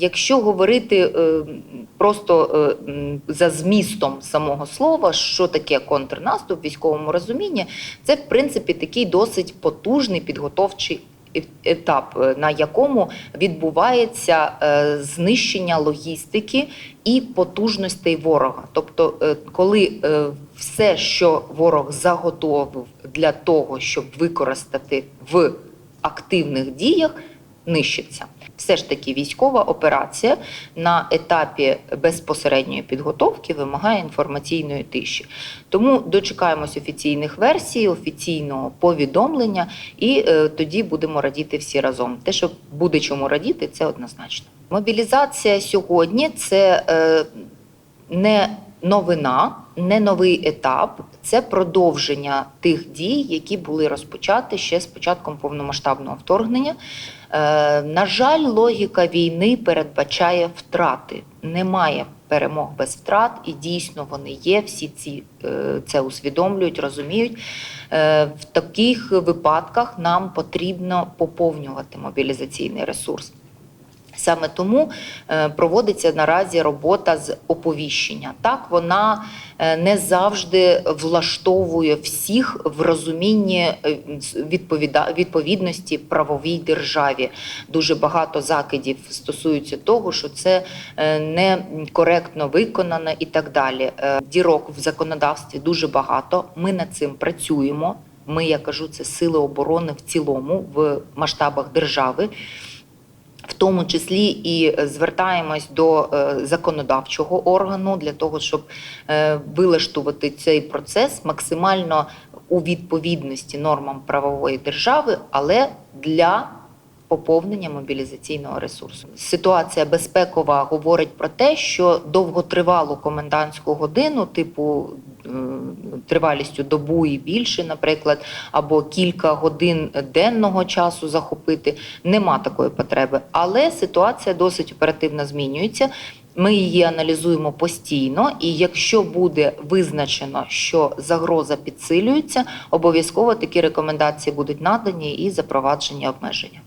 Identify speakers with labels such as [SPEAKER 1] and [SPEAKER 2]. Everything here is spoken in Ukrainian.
[SPEAKER 1] Якщо говорити е, просто е, за змістом самого слова, що таке контрнаступ в військовому розумінні, це в принципі такий досить потужний підготовчий етап, е, на якому відбувається знищення логістики і потужностей ворога. Тобто, коли все, що ворог заготовив для того, щоб використати в активних діях, нищиться. Все ж таки військова операція на етапі безпосередньої підготовки вимагає інформаційної тиші. Тому дочекаємось офіційних версій, офіційного повідомлення, і е, тоді будемо радіти всі разом. Те, що буде чому радіти, це однозначно. Мобілізація сьогодні це е, не новина, не новий етап, це продовження тих дій, які були розпочаті ще з початком повномасштабного вторгнення. Е, на жаль, логіка війни передбачає втрати. Немає перемог без втрат, і дійсно вони є. Всі ці е, це усвідомлюють, розуміють. Е, в таких випадках нам потрібно поповнювати мобілізаційний ресурс. Саме тому е, проводиться наразі робота з оповіщення. Так, вона е, не завжди влаштовує всіх в розумінні е, відповідності правовій державі. Дуже багато закидів стосуються того, що це е, некоректно виконано і так далі. Дірок в законодавстві дуже багато. Ми над цим працюємо. Ми, я кажу, це сили оборони в цілому в масштабах держави в тому числі і звертаємось до е, законодавчого органу для того, щоб е, вилаштувати цей процес максимально у відповідності нормам правової держави, але для поповнення мобілізаційного ресурсу. Ситуація безпекова говорить про те, що довготривалу комендантську годину, типу е, тривалістю добу і більше, наприклад, або кілька годин денного часу захопити, нема такої потреби. Але ситуація досить оперативно змінюється. Ми її аналізуємо постійно, і якщо буде визначено, що загроза підсилюється, обов'язково такі рекомендації будуть надані і запроваджені обмеження.